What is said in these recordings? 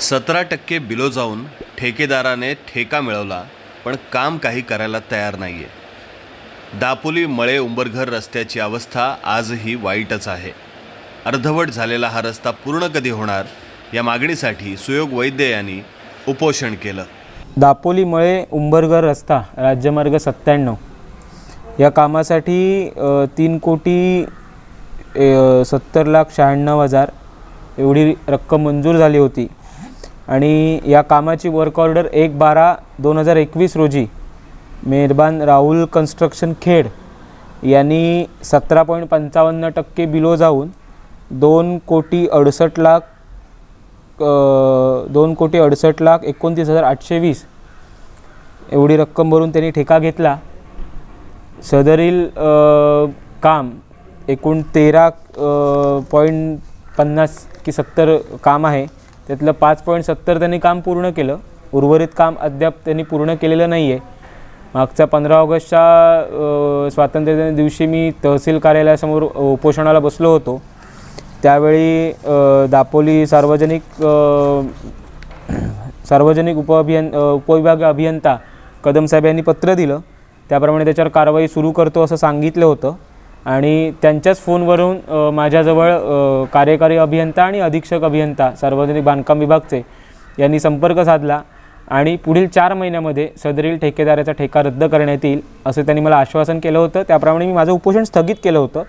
सतरा टक्के बिलो जाऊन ठेकेदाराने ठेका मिळवला पण काम काही करायला तयार नाही आहे दापोली मळे उंबरघर रस्त्याची अवस्था आजही वाईटच आहे. अर्धवट झालेला हा रस्ता पूर्ण कधी होणार या मागणीसाठी सुयोग वैद्य यांनी उपोषण केलं. दापोली मळे उंबरघर रस्ता राज्यमार्ग सत्त्याण्णव. या कामासाठी तीन कोटी सत्तर लाख शहाण्णव हजार एवढी रक्कम मंजूर झाली होती. आणि या कामाची वर्क ऑर्डर एक बारा दोन हजार एकवीस रोजी मेहरबान राहुल कन्स्ट्रक्शन खेड यांनी सतरा पॉईंट पंचावन्न टक्के बिलो जाऊन दोन कोटी अडुसष्ट लाख दोन कोटी अडुसष्ट लाख एकोणतीस हजार आठशे वीस एवढी रक्कम भरून त्यांनी ठेका घेतला. सदरील काम एकूण तेरा पॉईंट पन्नास की सत्तर काम आहे. त्यातलं पाच पॉईंट सत्तर त्यांनी काम पूर्ण केलं. उर्वरित काम अद्याप त्यांनी पूर्ण केलेलं नाही आहे मागच्या पंधरा ऑगस्टच्या स्वातंत्र्य दिवशी मी तहसील कार्यालयासमोर उपोषणाला बसलो होतो. त्यावेळी दापोली सार्वजनिक सार्वजनिक उपअभियन उपविभाग अभियंता कदम साहेब यांनी पत्र दिलं. त्याप्रमाणे त्याच्यावर कारवाई सुरू करतो असं सांगितलं होतं. आणि त्यांच्याच फोनवरून माझ्याजवळ कार्यकारी अभियंता आणि अधीक्षक अभियंता सार्वजनिक बांधकाम विभागचे यांनी संपर्क साधला आणि पुढील चार महिन्यामध्ये सदरील ठेकेदाराचा ठेका रद्द करण्यात येईल असं त्यांनी मला आश्वासन केलं होतं. त्याप्रमाणे मी माझं उपोषण स्थगित केलं होतं.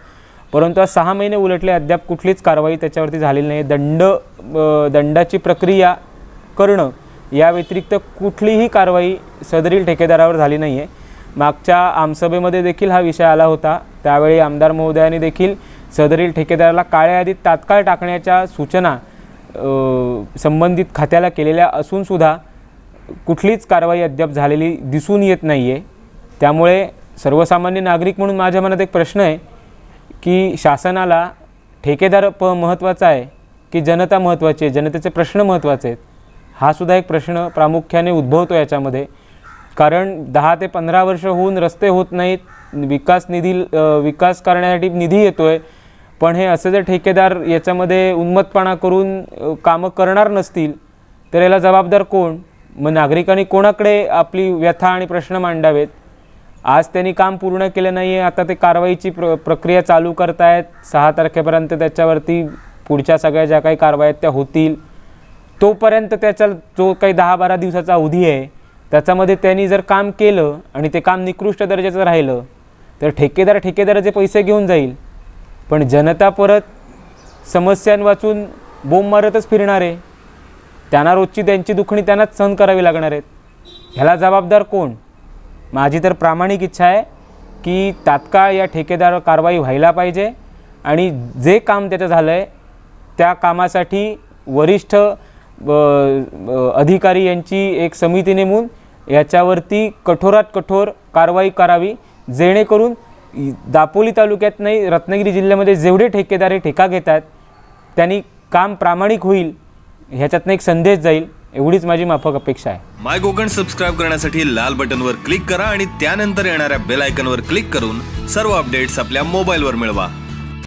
परंतु आज सहा महिने उलटले अद्याप कुठलीच कारवाई त्याच्यावरती झालेली नाही. दंड दंडाची प्रक्रिया करणं या व्यतिरिक्त कुठलीही कारवाई सदरील ठेकेदारावर झाली नाही आहे मागच्या आमसभेमध्ये देखील हा विषय आला होता. त्यावेळी आमदार महोदयांनी देखील सदरील ठेकेदाराला काळ्या यादीत तात्काळ टाकण्याच्या सूचना संबंधित खात्याला केलेल्या असूनसुद्धा कुठलीच कारवाई अद्याप झालेली दिसून येत नाही आहे त्यामुळे सर्वसामान्य नागरिक म्हणून माझ्या मनात एक प्रश्न आहे की शासनाला ठेकेदार प महत्त्वाचा आहे की जनता महत्त्वाची आहे? जनतेचे प्रश्न महत्त्वाचे आहेत? हा सुद्धा एक प्रश्न प्रामुख्याने उद्भवतो याच्यामध्ये. कारण दहा ते पंधरा वर्ष होऊन रस्ते होत नाहीत विकास निधी विकास करण्यासाठी निधी येतो आहे पण हे असे जर ठेकेदार याच्यामध्ये उन्मतपणा करून कामं करणार नसतील तर याला जबाबदार कोण? मग नागरिकांनी कोणाकडे आपली व्यथा आणि प्रश्न मांडावेत? आज त्यांनी काम पूर्ण केलं नाही आहे आता ते कारवाईची प्र प्रक्रिया चालू करतायत. सहा तारखेपर्यंत त्याच्यावरती पुढच्या सगळ्या ज्या काही कारवाया त्या होतील. तोपर्यंत त्याच्या जो काही दहा बारा दिवसाचा अवधी आहे त्याच्यामध्ये त्यांनी जर काम केलं आणि ते काम निकृष्ट दर्जाचं राहिलं तर ठेकेदार ठेकेदाराचे पैसे घेऊन जाईल. पण जनता परत समस्यां वाचून बोंब मारतच फिरणार आहे. त्यांना रोजची त्यांची दुखणी त्यांनाच सहन करावी लागणार आहेत. ह्याला जबाबदार कोण? माझी तर प्रामाणिक इच्छा आहे की तात्काळ या ठेकेदार कारवाई व्हायला पाहिजे आणि जे काम त्याचं झालं आहे त्या कामासाठी वरिष्ठ अधिकारी यांची एक समिती नेमून याच्यावरती कठोरात कठोर कारवाई करावी जेणेकरून दापोली तालुक्यात नाही रत्नागिरी जिल्ह्यामध्ये जेवढे ठेकेदार हे ठेका आहेत त्यांनी काम प्रामाणिक होईल ह्याच्यातनं एक संदेश जाईल एवढीच माझी माफक अपेक्षा आहे. माय कोकण सबस्क्राईब करण्यासाठी लाल बटनवर क्लिक करा आणि त्यानंतर येणाऱ्या बेल आयकनवर क्लिक करून सर्व अपडेट्स आपल्या मोबाईलवर मिळवा.